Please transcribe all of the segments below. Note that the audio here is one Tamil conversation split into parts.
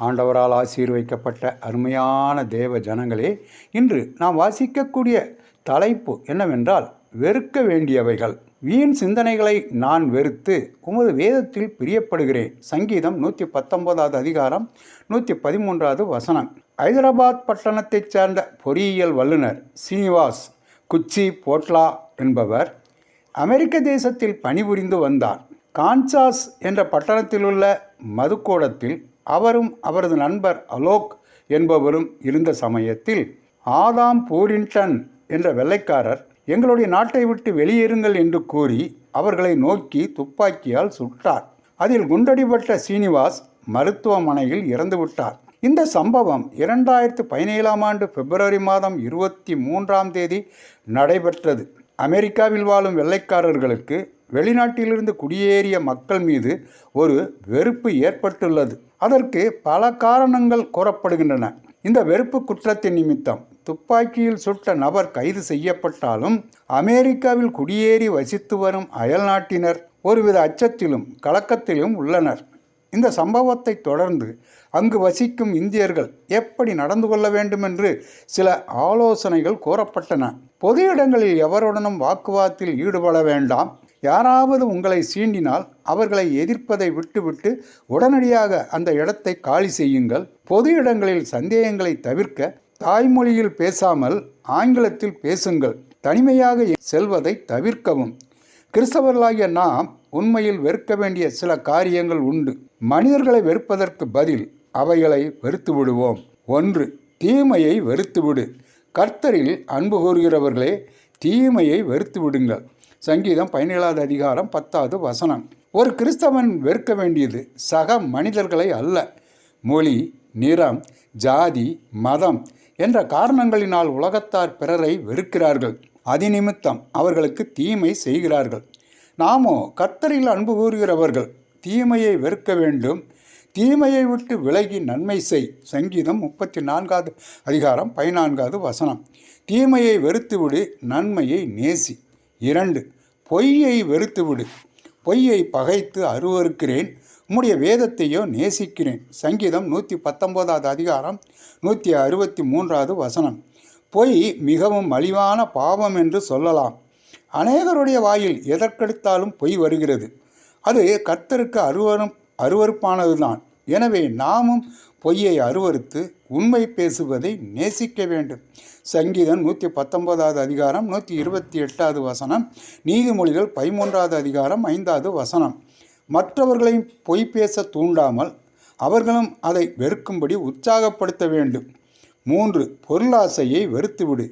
ஆண்டவரால் ஆசீர்வைக்கப்பட்ட அருமையான தேவ ஜனங்களே இன்று நாம் வாசிக்கக்கூடிய தலைப்பு என்னவென்றால் வெறுக்க வேண்டியவைகள். வீண் சிந்தனைகளை நான் வெறுத்து உமது வேதத்தில் பிரியப்படுகிறேன். சங்கீதம் நூற்றி பத்தொன்பதாவது அதிகாரம் நூற்றி பதிமூன்றாவது வசனம். ஐதராபாத் பட்டணத்தைச் சேர்ந்த பொறியியல் வல்லுனர் சீனிவாஸ் குச்சி போட்லா என்பவர் அமெரிக்க தேசத்தில் பணிபுரிந்து வந்தார். கான்சாஸ் என்ற பட்டணத்திலுள்ள மதுக்கூடத்தில் அவரும் அவரது நண்பர் அலோக் என்பவரும் இருந்த சமயத்தில் ஆதாம் பூரின்டன் என்ற வெள்ளைக்காரர் எங்களுடைய நாட்டை விட்டு வெளியேறுங்கள் என்று கூறி அவர்களை நோக்கி துப்பாக்கியால் சுட்டார். அதில் குண்டடிபட்ட சீனிவாஸ் மருத்துவமனையில் இறந்துவிட்டார் இந்த சம்பவம் இரண்டாயிரத்து பதினேழாம் ஆண்டு பிப்ரவரி மாதம் இருபத்தி மூன்றாம் தேதி நடைபெற்றது. அமெரிக்காவில் வாழும் வெள்ளைக்காரர்களுக்கு வெளிநாட்டிலிருந்து குடியேறிய மக்கள் மீது ஒரு வெறுப்பு ஏற்பட்டுள்ளது. அதற்கு பல காரணங்கள் கூறப்படுகின்றன. இந்த வெறுப்பு குற்றத்தின் நிமித்தம் துப்பாக்கியில் சுட்ட நபர் கைது செய்யப்பட்டாலும் அமெரிக்காவில் குடியேறி வசித்து வரும் அயல்நாட்டினர் ஒருவித அச்சத்திலும் கலக்கத்திலும் உள்ளனர். இந்த சம்பவத்தை தொடர்ந்து அங்கு வசிக்கும் இந்தியர்கள் எப்படி நடந்து கொள்ள வேண்டும் என்று சில ஆலோசனைகள் கூறப்பட்டன பொது இடங்களில் எவருடனும் வாக்குவாதத்தில் ஈடுபட வேண்டாம். யாராவது உங்களை சீண்டினால் அவர்களை எதிர்ப்பதை விட்டுவிட்டு உடனடியாக அந்த இடத்தை காலி செய்யுங்கள். பொது இடங்களில் சந்தேகங்களை தவிர்க்க தாய்மொழியில் பேசாமல் ஆங்கிலத்தில் பேசுங்கள். தனிமையாக செல்வதை தவிர்க்கவும். கிறிஸ்தவர்களாகிய நாம் உண்மையில் வெறுக்க வேண்டிய சில காரியங்கள் உண்டு. மனிதர்களை வெறுப்பதற்கு பதில் அவைகளை வெறுத்து விடுவோம் ஒன்று தீமையை வெறுத்துவிடு. கர்த்தரில் அன்பு கூறுகிறவர்களே தீமையை வெறுத்து விடுங்கள் சங்கீதம் பதினேழாவது அதிகாரம் பத்தாவது வசனம். ஒரு கிறிஸ்தவன் வெறுக்க வேண்டியது சக மனிதர்களை அல்ல. மொழி நிறம் ஜாதி மதம் என்ற காரணங்களினால் உலகத்தார் பிறரை வெறுக்கிறார்கள். அதிநிமித்தம் அவர்களுக்கு தீமை செய்கிறார்கள். நாமோ கர்த்தரில் அன்பு கூறுகிறவர்கள் தீமையை வெறுக்க வேண்டும். தீமையை விட்டு விலகி நன்மை செய். சங்கீதம் முப்பத்தி நான்காவது அதிகாரம் பதினான்காவது வசனம். தீமையை வெறுத்துவிடு நன்மையை நேசி. இரண்டு பொய்யை வெறுத்துவிடு. பொய்யை பகைத்து அருவறுக்கிறேன் உம்முடைய வேதத்தையோ நேசிக்கிறேன். சங்கீதம் நூற்றி பத்தொம்போதாவது அதிகாரம் நூற்றி அறுபத்தி மூன்றாவது வசனம். பொய் மிகவும் மலிவான பாவம் என்று சொல்லலாம். அநேகருடைய வாயில் எதற்கெடுத்தாலும் பொய் வருகிறது. அது கர்த்தருக்கு அருவரும் அருவறுப்பானதுதான் எனவே நாமும் பொய்யை அருவறுத்து உண்மை பேசுவதை நேசிக்க வேண்டும். சங்கீதம் நூற்றி பத்தொன்பதாவது அதிகாரம் நூற்றி இருபத்தி எட்டாவது வசனம் நீதிமொழிகள் பதிமூன்றாவது அதிகாரம் ஐந்தாவது வசனம். மற்றவர்களையும் பொய் பேச தூண்டாமல் அவர்களும் அதை வெறுக்கும்படி உற்சாகப்படுத்த வேண்டும். மூன்று பொருளாசையை வெறுத்துவிடு.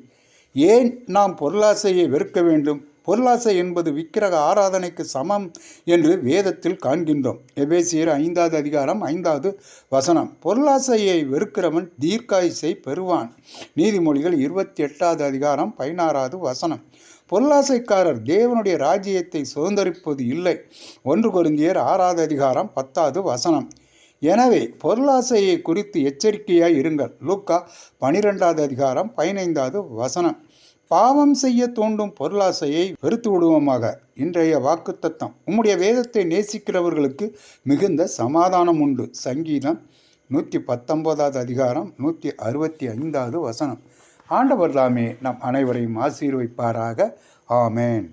ஏன் நாம் பொருளாசையை வெறுக்க வேண்டும்? பொருளாசை என்பது விக்கிரக ஆராதனைக்கு சமம் என்று வேதத்தில் காண்கின்றோம். எபேசியர் ஐந்தாவது அதிகாரம் ஐந்தாவது வசனம். பொருளாசையை வெறுக்கிறவன் தீர்க்காயுசை பெறுவான். நீதிமொழிகள் இருபத்தி எட்டாவது அதிகாரம் பதினாறாவது வசனம். பொருளாசைக்காரர் தேவனுடைய ராஜ்யத்தை சுதந்திரிப்பது இல்லை. ஒன்று குருந்தியர் ஆறாவது அதிகாரம் பத்தாவது வசனம். எனவே பொருளாசையை குறித்து எச்சரிக்கையாய் இருங்கள். லூக்கா பனிரெண்டாவது அதிகாரம் பதினைந்தாவது வசனம். பாவம் செய்ய தூண்டும் பொருளாசையை வெறுத்து விடுவோமாக. இன்றைய வாக்குத்தத்தம். உம்முடைய வேதத்தை நேசிக்கிறவர்களுக்கு மிகுந்த சமாதானம் உண்டு. சங்கீதம் நூற்றி பத்தொன்பதாவது அதிகாரம் நூற்றி அறுபத்தி ஐந்தாவது வசனம். ஆண்டவர் தாமே நம் அனைவரையும் ஆசீர்வைப்பாராக ஆமேன்.